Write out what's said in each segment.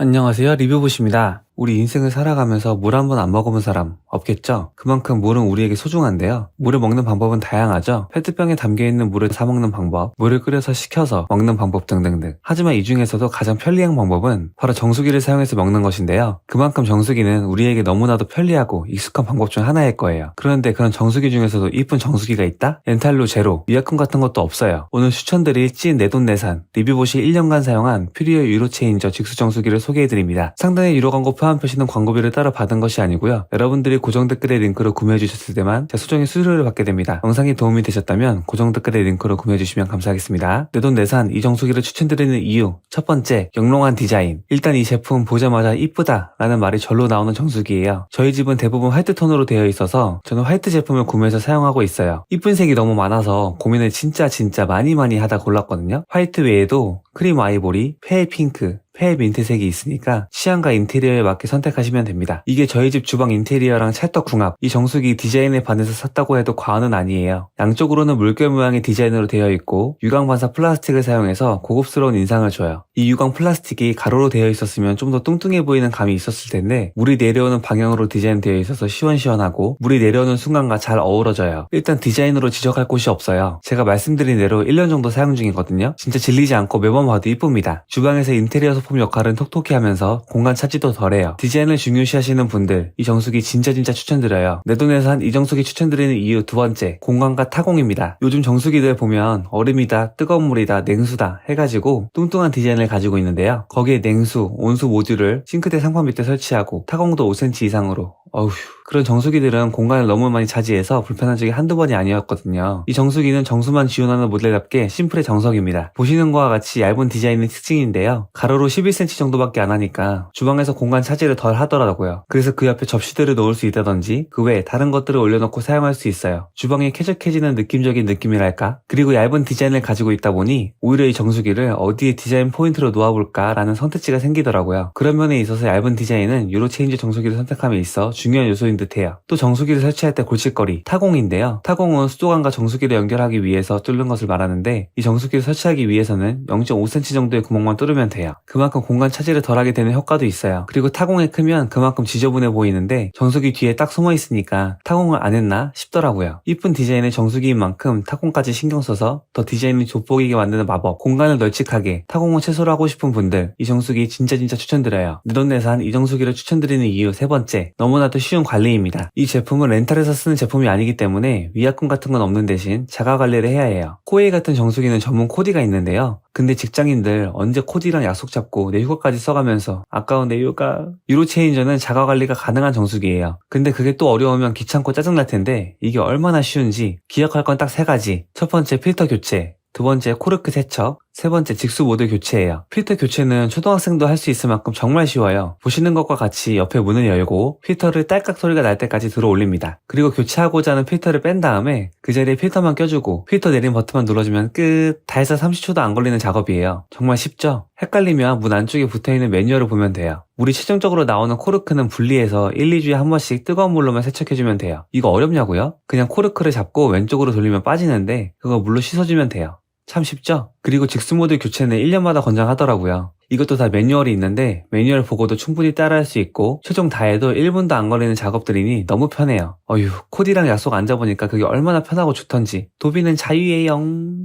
안녕하세요 리뷰봇입니다. 우리 인생을 살아가면서 물 한 번 안 먹어본 사람 없겠죠? 그만큼 물은 우리에게 소중한데요. 물을 먹는 방법은 다양하죠. 페트병에 담겨있는 물을 사 먹는 방법, 물을 끓여서 식혀서 먹는 방법 등등등. 하지만 이 중에서도 가장 편리한 방법은 바로 정수기를 사용해서 먹는 것인데요. 그만큼 정수기는 우리에게 너무나도 편리하고 익숙한 방법 중 하나일 거예요. 그런데 그런 정수기 중에서도 이쁜 정수기가 있다? 렌탈로 제로, 위약금 같은 것도 없어요. 오늘 추천드릴 찐 내돈내산 리뷰봇이 1년간 사용한 퓨리오 유로 체인저 직수 정수기를 소개해드립니다. 상단에 유로 광고 포함 표시는 광고비를 따로 받은 것이 아니고요. 여러분들이 고정 댓글의 링크로 구매해 주셨을 때만 제 수정의 수수료를 받게 됩니다. 영상이 도움이 되셨다면 고정 댓글의 링크로 구매해 주시면 감사하겠습니다. 내 돈 내산 이 정수기를 추천드리는 이유 첫 번째 영롱한 디자인 일단 이 제품 보자마자 이쁘다 라는 말이 절로 나오는 정수기예요. 저희 집은 대부분 화이트 톤으로 되어 있어서 저는 화이트 제품을 구매해서 사용하고 있어요. 이쁜 색이 너무 많아서 고민을 진짜 진짜 많이 많이 하다 골랐거든요. 화이트 외에도 크림 아이보리, 페일 핑크, 페일 민트색이 있으니까 취향과 인테리어에 맞게 선택하시면 됩니다. 이게 저희 집 주방 인테리어랑 찰떡궁합, 이 정수기 디자인에 반해서 샀다고 해도 과언은 아니에요. 양쪽으로는 물결 모양의 디자인으로 되어 있고 유광 반사 플라스틱을 사용해서 고급스러운 인상을 줘요. 이 유광 플라스틱이 가로로 되어 있었으면 좀 더 뚱뚱해 보이는 감이 있었을 텐데 물이 내려오는 방향으로 디자인되어 있어서 시원시원하고 물이 내려오는 순간과 잘 어우러져요. 일단 디자인으로 지적할 곳이 없어요. 제가 말씀드린 대로 1년 정도 사용 중이거든요. 진짜 질리지 않고 매번 봐도 이쁩니다. 주방에서 인테리어 소품 역할은 톡톡히 하면서 공간 차지도 덜해요. 디자인을 중요시 하시는 분들 이 정수기 진짜 진짜 추천드려요. 내 돈에서 한 이 정수기 추천드리는 이유 두 번째 공간과 타공입니다. 요즘 정수기들 보면 얼음이다 뜨거운 물이다 냉수다 해가지고 뚱뚱한 디자인을 가지고 있는데요. 거기에 냉수, 온수 모듈을 싱크대 상판 밑에 설치하고 타공도 5cm 이상으로 어휴 그런 정수기들은 공간을 너무 많이 차지해서 불편한 적이 한두 번이 아니었거든요. 이 정수기는 정수만 지원하는 모델답게 심플의 정석입니다. 보시는 것과 같이 얇은 디자인의 특징인데요. 가로로 11cm 정도밖에 안 하니까 주방에서 공간 차지를 덜 하더라고요. 그래서 그 옆에 접시들을 놓을 수 있다든지 그 외에 다른 것들을 올려놓고 사용할 수 있어요. 주방이 쾌적해지는 느낌적인 느낌이랄까? 그리고 얇은 디자인을 가지고 있다 보니 오히려 이 정수기를 어디에 디자인 포인트로 놓아볼까 라는 선택지가 생기더라고요. 그런 면에 있어서 얇은 디자인은 유로 체인지 정수기를 선택함에 있어 중요한 요소인 듯해요. 또 정수기를 설치할 때 골칫거리 타공인데요. 타공은 수도관과 정수기를 연결하기 위해서 뚫는 것을 말하는데 이 정수기를 설치하기 위해서는 0.5cm 정도의 구멍만 뚫으면 돼요. 그만 큼 공간 차지를 덜하게 되는 효과도 있어요. 그리고 타공이 크면 그만큼 지저분해 보이는데 정수기 뒤에 딱 숨어 있으니까 타공을 안 했나 싶더라고요. 이쁜 디자인의 정수기인 만큼 타공까지 신경 써서 더 디자인이 돋보이게 만드는 마법 공간을 널찍하게 타공을 최소로 하고 싶은 분들 이 정수기 진짜 진짜 추천드려요. 내돈내산 이 정수기를 추천드리는 이유 세 번째 너무나도 쉬운 관리입니다. 이 제품은 렌탈에서 쓰는 제품이 아니기 때문에 위약금 같은 건 없는 대신 자가 관리를 해야 해요. 코웨이 같은 정수기는 전문 코디가 있는데요. 근데 직장인들 언제 코디랑 약속 잡고 내 휴가까지 써가면서 아까운 내 휴가 유로 체인저는 자가 관리가 가능한 정수기예요. 근데 그게 또 어려우면 귀찮고 짜증날 텐데 이게 얼마나 쉬운지 기억할 건 딱 세 가지. 첫 번째 필터 교체, 두 번째 코르크 세척, 세 번째 직수 모드 교체예요. 필터 교체는 초등학생도 할 수 있을 만큼 정말 쉬워요. 보시는 것과 같이 옆에 문을 열고 필터를 딸깍 소리가 날 때까지 들어 올립니다. 그리고 교체하고자 하는 필터를 뺀 다음에 그 자리에 필터만 껴주고 필터 내린 버튼만 눌러주면 끝! 다 해서 30초도 안 걸리는 작업이에요. 정말 쉽죠? 헷갈리면 문 안쪽에 붙어있는 매뉴얼을 보면 돼요. 물이 최종적으로 나오는 코르크는 분리해서 1, 2주에 한 번씩 뜨거운 물로만 세척해주면 돼요. 이거 어렵냐고요? 그냥 코르크를 잡고 왼쪽으로 돌리면 빠지는데 그거 물로 씻어주면 돼요. 참 쉽죠? 그리고 직수모드 교체는 1년마다 권장하더라고요. 이것도 다 매뉴얼이 있는데 매뉴얼 보고도 충분히 따라할 수 있고 최종 다 해도 1분도 안 걸리는 작업들이니 너무 편해요. 어휴 코디랑 약속 안 잡으니까 그게 얼마나 편하고 좋던지 도비는 자유예요.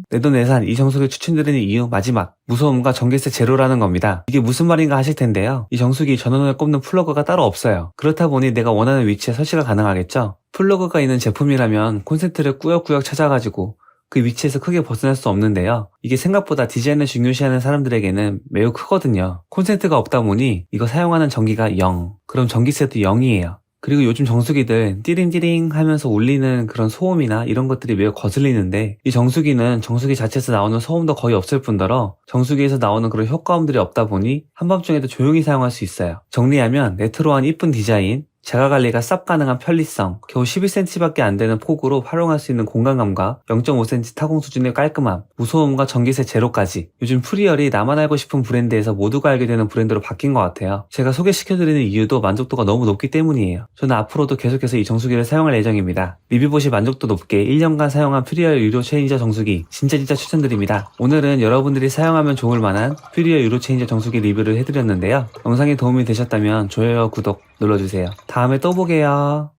내돈내산 이 정수기를 추천드리는 이유 마지막 무서움과 전기세 제로라는 겁니다. 이게 무슨 말인가 하실 텐데요. 이 정수기 전원을 꼽는 플러그가 따로 없어요. 그렇다 보니 내가 원하는 위치에 설치가 가능하겠죠. 플러그가 있는 제품이라면 콘센트를 꾸역꾸역 찾아가지고 그 위치에서 크게 벗어날 수 없는데요. 이게 생각보다 디자인을 중요시하는 사람들에게는 매우 크거든요. 콘센트가 없다 보니 이거 사용하는 전기가 0. 그럼 전기세도 0이에요. 그리고 요즘 정수기들 띠링띠링 하면서 울리는 그런 소음이나 이런 것들이 매우 거슬리는데 이 정수기는 정수기 자체에서 나오는 소음도 거의 없을 뿐더러 정수기에서 나오는 그런 효과음들이 없다 보니 한밤중에도 조용히 사용할 수 있어요. 정리하면 레트로한 이쁜 디자인, 자가 관리가 쌉 가능한 편리성, 겨우 11cm밖에 안 되는 폭으로 활용할 수 있는 공간감과 0.5cm 타공 수준의 깔끔함, 무소음과 전기세 제로까지 요즘 프리얼이 나만 알고 싶은 브랜드에서 모두가 알게 되는 브랜드로 바뀐 것 같아요. 제가 소개시켜드리는 이유도 만족도가 너무 높기 때문이에요. 저는 앞으로도 계속해서 이 정수기를 사용할 예정입니다. 리뷰보시 만족도 높게 1년간 사용한 프리얼 유료 체인저 정수기 진짜 진짜 추천드립니다. 오늘은 여러분들이 사용하면 좋을 만한 프리얼 유료 체인저 정수기 리뷰를 해드렸는데요. 영상이 도움이 되셨다면 좋아요, 구독 눌러주세요. 다음에 또 보게요.